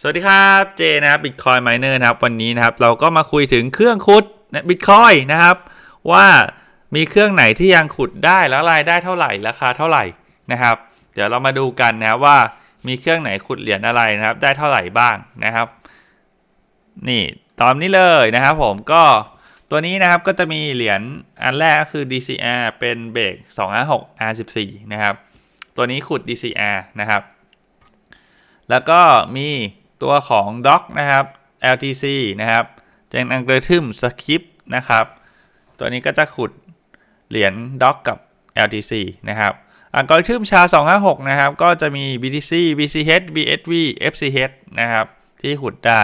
สวัสดีครับเจนะครับ Bitcoin Miner นะครับวันนี้นะครับเราก็มาคุยถึงเครื่องขุดนะ Bitcoin นะครับ ว่ามีเครื่องไหนที่ยังขุดได้แล้วรายได้เท่าไหร่ราคาเท่าไหร่นะครับ เดี๋ยวเรามาดูกันนะครับว่ามีเครื่องไหนขุดเหรียญอะไรนะครับ ได้เท่าไหร่บ้างนะครับ นี่ตอนนี้เลยนะครับ ผมก็ตัวนี้นะครับก็จะมีเหรียญอันแรกก็คือ DCR เป็นเบรก256 R14 นะครับ ตัวนี้ขุด DCR นะครับ แล้วก็มี ตัวของ Doc นะครับ LTC นะครับเจนอังเกอร์ทึมสคริปนะครับ ตัวนี้ก็จะขุดเหรียญ Doc กับ LTC นะครับอัลกอริทึมชา 256 นะครับ ก็จะมี BTC BCH BSV FCH นะครับ ที่ขุดได้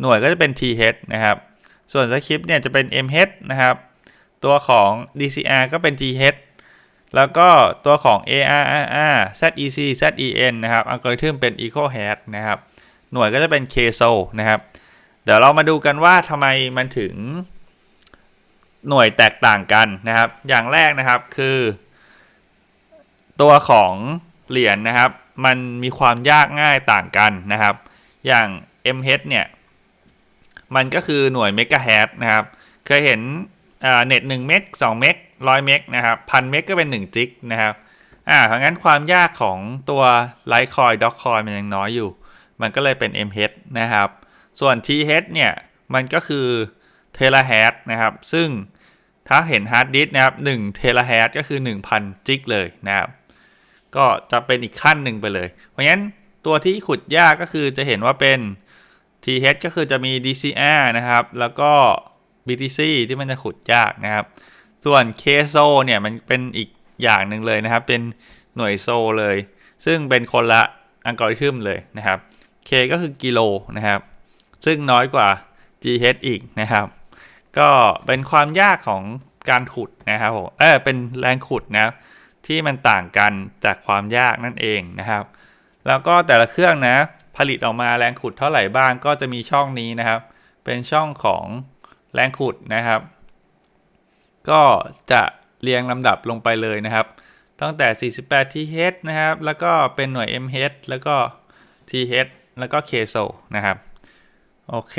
หน่วยก็จะเป็น TH นะครับ ส่วนสคริปต์เนี่ยจะเป็น MH นะครับ ตัวของ DCR ก็เป็น TH แล้วก็ตัวของ ARRR ZEC ZEN นะครับอัลกอริทึมเป็น Eco Hat นะครับ หน่วยก็จะเป็น KSO นะครับ เดี๋ยวเรามาดูกันว่าทำไมมันถึงหน่วยแตกต่างกันนะครับ อย่างแรกนะครับคือ ตัวของเหรียญนะครับ มันมีความยากง่ายต่างกันนะครับ อย่าง MH เนี่ย มันก็คือหน่วยเมกะแฮทนะครับ เคยเห็นเน็ต1เมก2เมก100เมกนะครับพันเมกก็เป็น1จิกนะครับอ่าเพราะงั้นความยากของตัวไลท์คอยด็อกคอยมันยังน้อยอยู่ มันก็เลยเป็น MH นะครับ ส่วน TH เนี่ย มันก็คือเทราแฮทนะครับ ซึ่งถ้าเห็นฮาร์ดดิสนะครับ1เทราแฮทก็คือ 1,000 จิกเลยนะครับ ก็จะเป็นอีกขั้นหนึ่งไปเลย เพราะงั้นตัวที่ขุดยากก็คือจะเห็นว่าเป็น TH ก็คือจะมี DCR นะครับ แล้วก็ BTC ที่มันจะขุดยากนะครับ ส่วน KSO เนี่ยมันเป็นอีกอย่างหนึ่งเลยนะครับ เป็นหน่วยโซเลย ซึ่งเป็นคนละอัลกอริทึมเลยนะครับ K ก็คือกิโลนะครับ ซึ่งน้อยกว่า GH อีกนะครับ ก็เป็นความยากของการขุดนะครับผมเออเป็นแรงขุดนะครับที่มันต่างกันจากความยากนั่นเองนะครับ แล้วก็แต่ละเครื่องนะผลิตออกมาแรงขุดเท่าไหร่บ้างก็จะมีช่องนี้นะครับ เป็นช่องของแรงขุดนะครับ ก็จะเรียงลำดับลงไปเลยนะครับ ตั้งแต่ 48 TH นะครับ แล้วก็เป็นหน่วย MH แล้วก็ TH แล้วก็ KSO นะครับ โอเค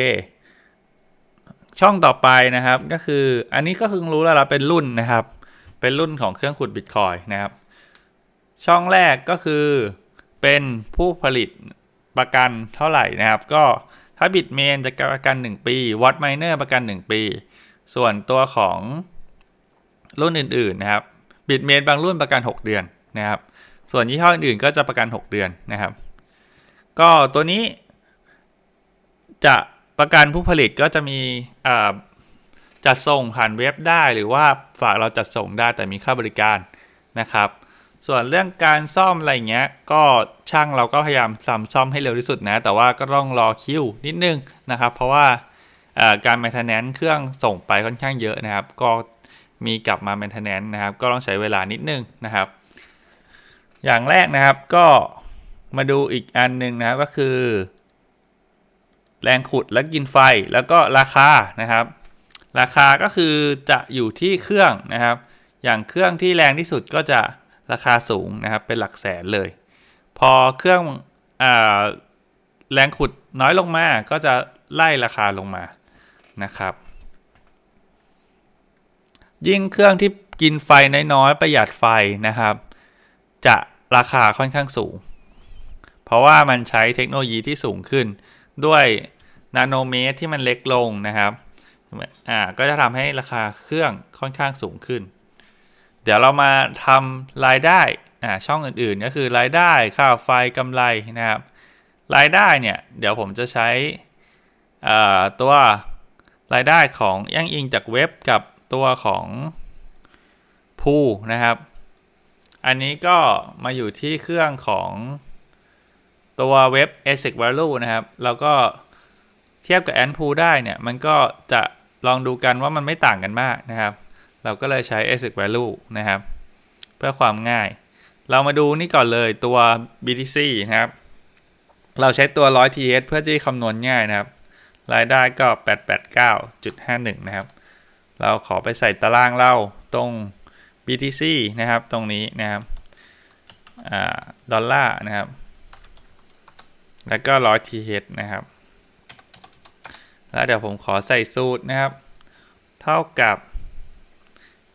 ช่องต่อไปนะครับก็คืออันนี้ก็คือรู้แล้วเราเป็นรุ่นนะครับ เป็นรุ่นของเครื่องขุด Bitcoin นะครับ ช่องแรกก็คือเป็นผู้ผลิตประกันเท่าไหร่นะครับ ก็ถ้า Bitmain จะประกัน 1 ปี Watt Miner ประกัน 1 ปี ส่วนตัวของรุ่นอื่นๆนะครับ Bitmain บางรุ่นประกัน 6 เดือนนะครับ ส่วนยี่ห้ออื่นๆก็จะประกัน 6 เดือนนะครับ ก็ตัวนี้ จะประกันผู้ผลิตก็จะมีจัดส่งผ่านเว็บได้หรือว่าฝากเราจัดส่งได้แต่มีค่าบริการนะครับ ส่วนเรื่องการซ่อมอะไรเงี้ย ก็ช่างเราก็พยายามทำซ่อมให้เร็วที่สุดนะ แต่ว่าก็ต้องรอคิวนิดนึงนะครับ เพราะว่าการ maintenance เครื่องส่งไปค่อนข้างเยอะนะครับ ก็มีกลับมา maintenance นะครับ ก็ต้องใช้เวลานิดนึงนะครับ อย่างแรกนะครับก็ มาดูอีกอันหนึ่งนะครับก็คือ แรงขุดและกินไฟแล้วก็ราคานะครับ ราคาก็คือจะอยู่ที่เครื่องนะครับ อย่างเครื่องที่แรงที่สุดก็จะราคาสูงนะครับ เป็นหลักแสนเลย พอเครื่องอแรงขุดน้อยลงมาก็จะไล่ราคาลงมานะครับ ยิ่งเครื่องที่กินไฟน้อยๆประหยัดไฟนะครับ จะราคาค่อนข้างสูง ราะว่ามันใช้เทคโนโลยีที่สูงขึ้น ด้วยนาโนเมตรที่มันเล็กลงนะครับอ่าก็จะทำให้ราคาเครื่องค่อนข้างสูงขึ้น เดี๋ยวเรามาทำรายได้อ่าช่องอื่นๆ ก็คือรายได้ค่าไฟกำไรนะครับ รายได้เนี่ย เดี๋ยวผมจะใช้อ่าตัวรายได้ของย่างอิงจากเว็บกับตัวของพูนะครับ อันนี้ก็มาอยู่ที่เครื่องของ ตัวเว็บ ASIC Value นะครับแล้วก็เทียบกับ Ant Pool ได้เนี่ย มันก็จะลองดูกันว่ามันไม่ต่างกันมากนะครับ เราก็เลยใช้ ASIC Value นะครับ เพื่อความง่าย เรามาดูนี่ก่อนเลยตัว BTC นะครับ เราใช้ตัว 100 TH เพื่อที่คำนวณง่ายนะครับ รายได้ก็ 889.51 นะครับ เราขอไปใส่ตารางเล่าตรง BTC นะครับ ตรงนี้นะครับดอลลาร์นะครับ แล้วก็ร้อย TH นะครับ แล้วเดี๋ยวผมขอใส่สูตรนะครับ เท่ากับ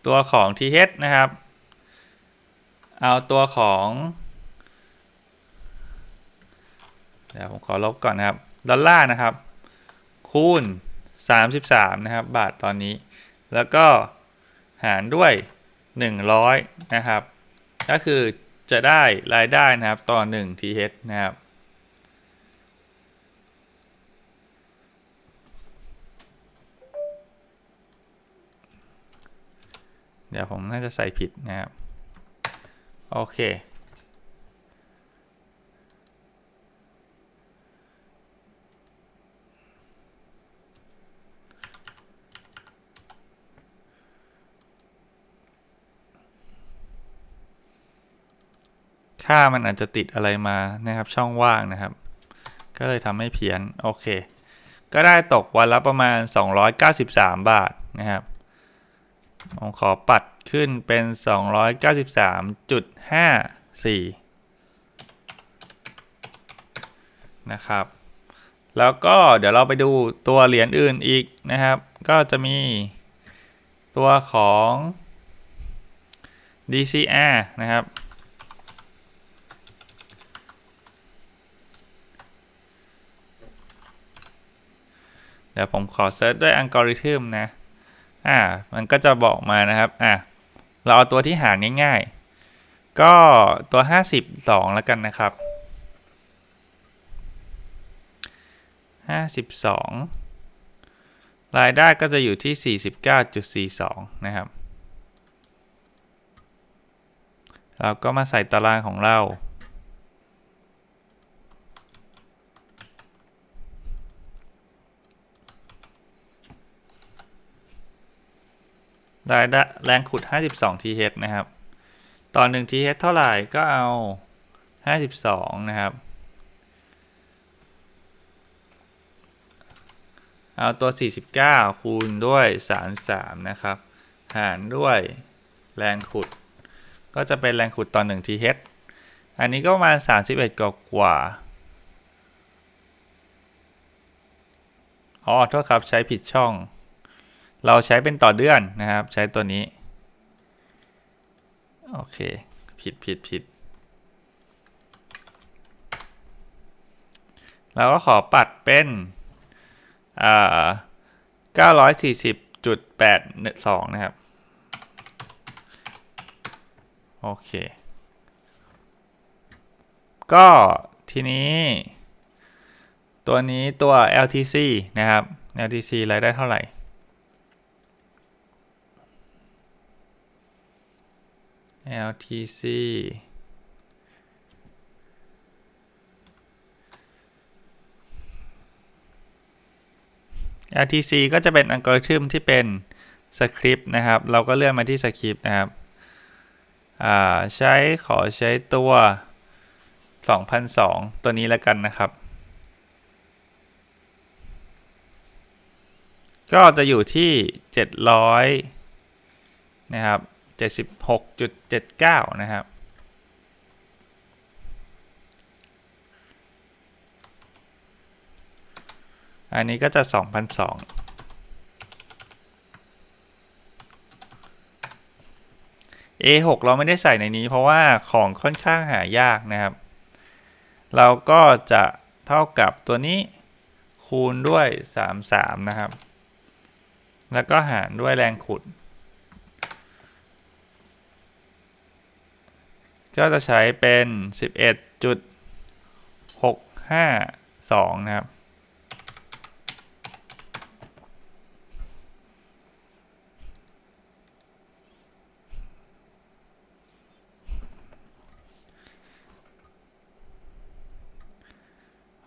ตัวของ TH นะครับ เอาตัวของเดี๋ยวผมขอลบก่อนนะครับ ดอลลาร์นะครับ คูณ 33 นะครับ บาทตอนนี้ แล้วก็หารด้วย 100 นะครับ ก็คือจะได้รายได้นะครับ ต่อ1 TH นะครับ เดี๋ยวผมน่าจะใส่ผิดนะครับ โอเค ค่ามันอาจจะติดอะไรมานะครับช่องว่างนะครับ ก็เลยทำให้เพี้ยน โอเค ก็ได้ตกวันละประมาณ 293 บาทนะครับ ผมขอปัดขึ้นเป็น 293.54 นะครับ แล้วก็เดี๋ยวเราไปดูตัวเหรียญอื่นอีกนะครับ ก็จะมีตัวของ DCR นะครับ เดี๋ยวผมขอเซิร์ชด้วยอัลกอริทึมนะ อ่า มันก็จะบอกมานะครับ อ่าเราเอาตัวที่หารง่ายๆ ก็ตัว 52 แล้วกันนะครับ 52 รายได้ก็จะอยู่ที่ 49.42 นะครับ เราก็มาใส่ตารางของเรา ราย ได้แรงขุด 52 TH นะครับต่อ1 TH เท่าไหร่ก็เอา 52 นะครับ เอาตัว 49 คูณด้วย33นะครับ หารด้วยแรงขุด ก็จะเป็นแรงขุดต่อ1 TH อันนี้ก็ประมาณ 31 กว่ากว่าอ๋อโทษครับใช้ผิดช่อง เราใช้เป็นต่อเดือนนะครับ ใช้ตัวนี้ โอเค ผิดผิดผิดเราก็ขอปัดเป็นอ่า940.82นะครับ โอเค ก็ทีนี้ตัวนี้ตัว LTC นะครับ LTC รายได้เท่าไหร่ LTC LTC ก็จะเป็นอัลกอริทึมที่เป็นสคริปต์นะครับ เราก็เลื่อนมาที่สคริปต์นะครับใช้ขอใช้ตัว 2002 ตัวนี้แล้วกันนะครับ ก็จะอยู่ที่ 700 นะครับ 76.79 นะครับ อันนี้ก็จะ 2,002 A6 เราไม่ได้ใส่ในนี้เพราะว่าของค่อนข้างหายากนะครับ เราก็จะเท่ากับตัวนี้คูณด้วย 33 นะครับ แล้วก็หารด้วยแรงขุด ก็จะใช้เป็น 11.652 นะครับ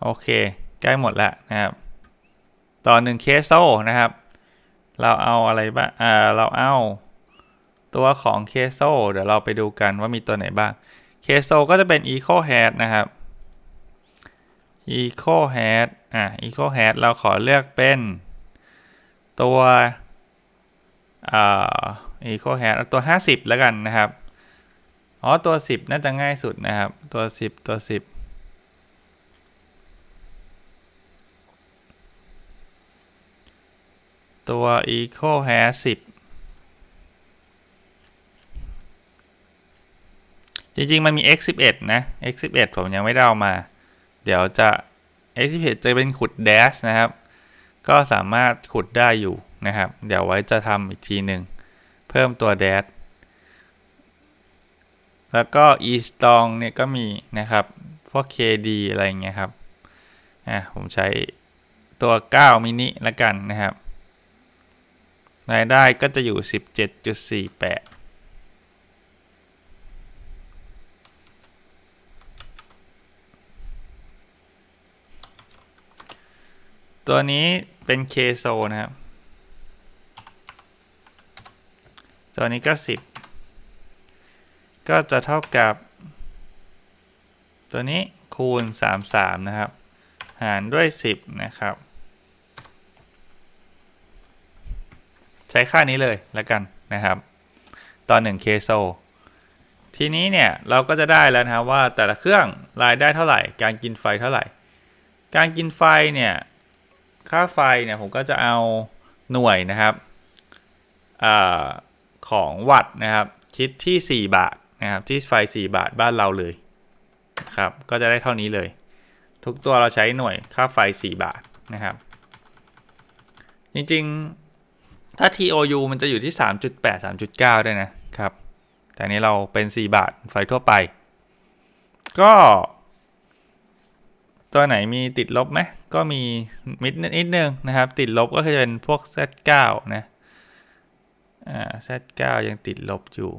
โอเค ใกล้หมดแล้วนะครับ ต่อหนึ่งเคสโซนะครับ เราเอาอะไรบ้าง อ่า เราเอา ตัวของเคโซเดี๋ยวเราไปดูกันว่ามีตัวไหนบ้างเคโซก็จะเป็น Eco Head นะครับ Eco Head อะ Eco Head เราขอเลือกเป็น ตัวอ่า Eco Head ตัว 50 แล้วกันนะครับ อ๋อ ตัว 10 น่าจะง่ายสุดนะครับ ตัว 10 ตัว 10ตัว Eco h a s 10 จริงๆ มันมี x 11 นะ x 11 ผมยังไม่ได้เอามา เดี๋ยวจะ x 11 จะเป็นขุด dash นะครับ ก็สามารถขุดได้อยู่นะครับ เดี๋ยวไว้จะทำอีกทีหนึ่ง เพิ่มตัว dash แล้วก็ e strong เนี่ยก็มีนะครับ พวก kd อะไรเงี้ยครับ อะ ผมใช้ตัว 9 มินิละกันนะครับ รายได้ก็จะอยู่ 17.48 ตัวนี้เป็นเคโซนะครับ ตัวนี้ก็ 10 ก็จะเท่ากับ ตัวนี้คูณ 33 นะครับ หารด้วย 10 นะครับ ใช้ค่านี้เลยแล้วกันนะครับ ตอน1เคโซทีนี้เนี่ยเราก็จะได้แล้วนะครับว่าแต่ละเครื่องรายได้เท่าไหร่ การกินไฟเท่าไหร่ การกินไฟเนี่ย ค่าไฟเนี่ยผมก็จะเอาหน่วยนะครับอของวัตต์นะครับ คิดที่ 4 บาทนะครับที่ไฟ 4 บาทบ้านเราเลยครับ ก็จะได้เท่านี้เลย ทุกตัวเราใช้หน่วยค่าไฟ 4 บาทนะครับ จริงๆ ถ้า TOU มันจะอยู่ที่ 3.8 3.9 ด้วยนะครับ แต่นี้เราเป็น 4 บาทไฟทั่วไป ก็ ตัวไหนมีติดลบไหมก็มีมิดนิดนึงนะครับ ติดลบก็คือจะเป็นพวก Z9 นะอ่า Z9 ยังติดลบอยู่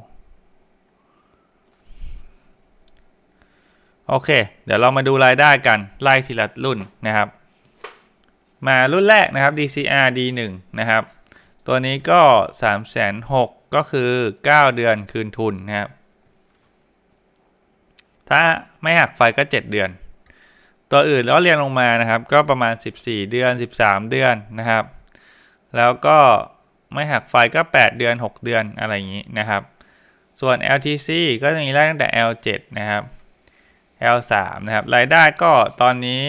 โอเค เดี๋ยวเรามาดูรายได้กัน ไล่ทีละรุ่นนะครับ มารุ่นแรกนะครับ DCR D1 นะครับ ตัวนี้ก็ 3 6 0 0 0ก็คือ 9 เดือนคืนทุนนะครับ ถ้าไม่หักไฟก็ 7 เดือน ตัวอื่นแล้วเรียงลงมานะครับ ก็ประมาณ 14 เดือน 13 เดือนนะครับ แล้วก็ไม่หักไฟก็ 8 เดือน 6 เดือนอะไรอย่างนี้นะครับ ส่วน LTC ก็จะมีไล่ตั้งแต่ L7 นะครับ L3 นะครับรายได้ก็ตอนนี้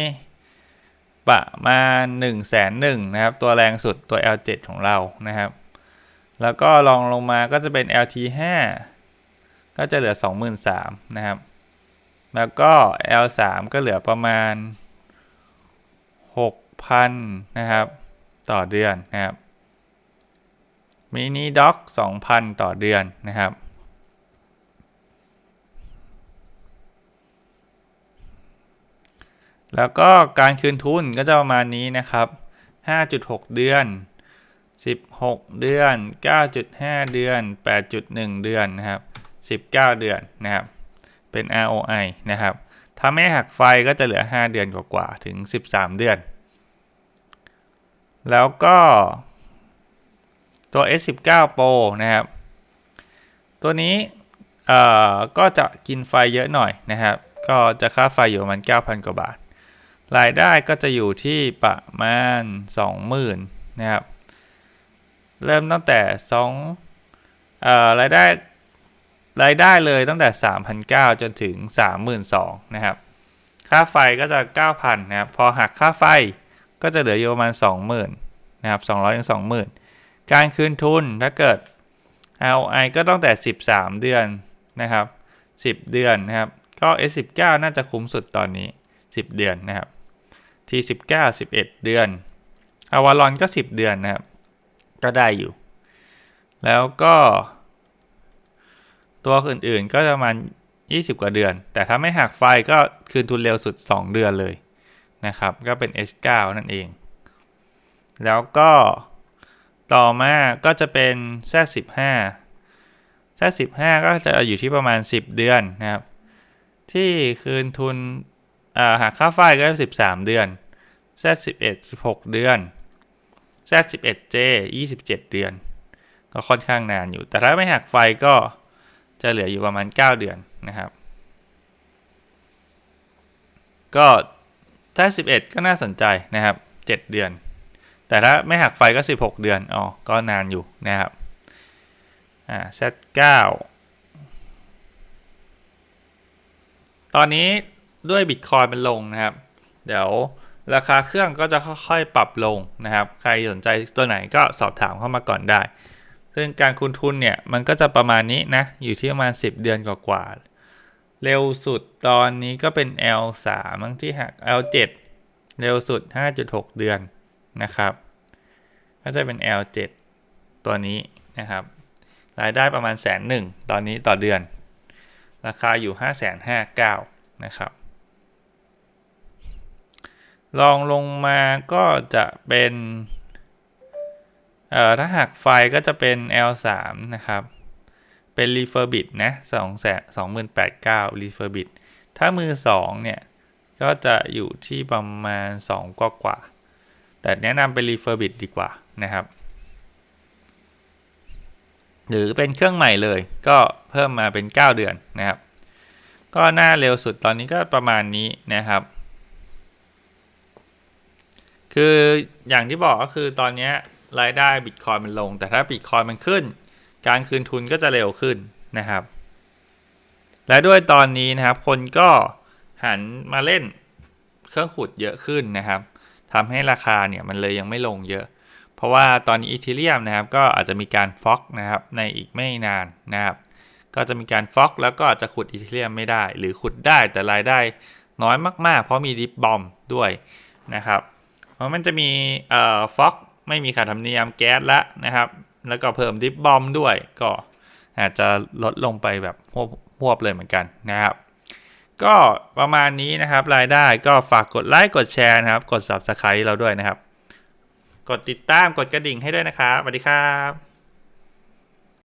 ประมาณ1นึ่งแสนหนึ่งนะครับ ตัวแรงสุดตัว L7 ของเรานะครับ แล้วก็ลองลงมาก็จะเป็น LT5 ก็จะเหลือ 23,000นะครับ แล้วก็ L3 ก็เหลือประมาณ 6,000 นะครับ ต่อเดือนนะครับมินิด็อก2,000 ต่อเดือนนะครับ แล้วก็การคืนทุนก็จะประมาณนี้นะครับ 5.6 เดือน 16 เดือน 9.5 เดือน 8.1 เดือนนะครับ 19 เดือนนะครับ เป็น ROI นะครับถ้าไม่หักไฟก็จะเหลือ 5 เดือนกว่าๆถึง 13 เดือน แล้วก็ตัว S19 Pro นะครับ ตัวนี้ก็จะกินไฟเยอะหน่อยนะครับ ก็จะค่าไฟอยู่ประมาณ 9,000 กว่าบาท รายได้ก็จะอยู่ที่ประมาณ 20,000 นะครับ เริ่มตั้งแต่2ออรายได้ รายได้เลยตั้งแต่ 3,900 จนถึง 32,000นะครับ ค่าไฟก็จะ 9,000นะครับ พอหักค่าไฟก็จะเหลืออยู่ประมาณ 20,000นะครับ200ถึง20,000 การคืนทุนถ้าเกิด ROI ก็ตั้งแต่ 13 เดือนนะครับ 10 เดือนนะครับ ก็ S19 น่าจะคุ้มสุดตอนนี้ 10 เดือนนะครับ T19 11 เดือนอาวารอนก็ 10 เดือนนะครับ ก็ได้อยู่ แล้วก็ ตัวอื่นๆก็ประมาณ 20 กว่าเดือน แต่ถ้าไม่หักไฟก็คืนทุนเร็วสุด 2 เดือนเลยนะครับ ก็เป็น S9 นั่นเอง แล้วก็ต่อมาก็จะเป็น Z15 Z15 ก็จะอยู่ที่ประมาณ 10 เดือนนะครับ ที่คืนทุนหักค่าไฟก็ 13 เดือน Z11 16 เดือน Z11J 27 เดือน ก็ค่อนข้างนานอยู่ แต่ถ้าไม่หักไฟก็ จะเหลืออยู่ประมาณ 9 เดือนนะครับ ก็ถ้า 11 ก็น่าสนใจนะครับ 7 เดือน แต่ถ้าไม่หักไฟก็ 16 เดือนอ๋อก็นานอยู่นะครับอ่า Z9 ตอนนี้ด้วยบิตคอยมันลงนะครับ เดี๋ยวราคาเครื่องก็จะค่อยๆปรับลงนะครับ ใครสนใจตัวไหนก็สอบถามเข้ามาก่อนได้ ซึ่งการคูณทุนเนี่ยมันก็จะประมาณนี้นะ อยู่ที่ประมาณ 10 เดือนกว่าๆเร็วสุดตอนนี้ก็เป็น L3 บางที่หัก L7 เร็วสุด 5.6 เดือนนะครับ ก็จะเป็น L7 ตัวนี้นะครับ รายได้ประมาณแสนหนึ่งตอนนี้ต่อเดือน ราคาอยู่ 5 5 9 0 0นะครับ ลองลงมาก็จะเป็น เอ่อถ้าหักไฟก็จะเป็น L3 นะครับ เป็น refurbish นะ2แสน28,900 refurbish ถ้ามือ2เนี่ย ก็จะอยู่ที่ประมาณ 2 กว่ากว่า แต่แนะนำเป็น refurbish ดีกว่านะครับ หรือเป็นเครื่องใหม่เลย ก็เพิ่มมาเป็น 9 เดือนนะครับ ก็หน้าเร็วสุดตอนนี้ก็ประมาณนี้นะครับคืออย่างที่บอกก็คือตอนนี้ รายได้บิตคอยมันลง แต่ถ้าบิตคอยมันขึ้น การคืนทุนก็จะเร็วขึ้นนะครับ และด้วยตอนนี้นะครับ คนก็หันมาเล่นเครื่องขุดเยอะขึ้นนะครับทำให้ราคาเนี่ยมันเลยยังไม่ลงเยอะ เพราะว่าตอนนี้อีเทเรียมนะครับก็อาจจะมีการฟอกนะครับในอีกไม่นานนะครับก็จะมีการฟอกแล้วก็อาจจะขุดอีเทเรียมไม่ได้ หรือขุดได้แต่รายได้น้อยมาก ๆ เพราะมีดิฟบอมด้วยนะครับ เพราะมันจะมีเอ่อฟอก ไม่มีค่าธรรมเนียมแก๊สละนะครับ แล้วก็เพิ่มดิฟบอมด้วยก็อาจจะลดลงไปแบบหวบๆเลยเหมือนกันนะครับ ก็ประมาณนี้นะครับรายได้ก็ฝากกดไลค์กดแชร์นะครับ กด Subscribe เราด้วยนะครับ กดติดตามกดกระดิ่งให้ด้วยนะครับสวัสดีครับ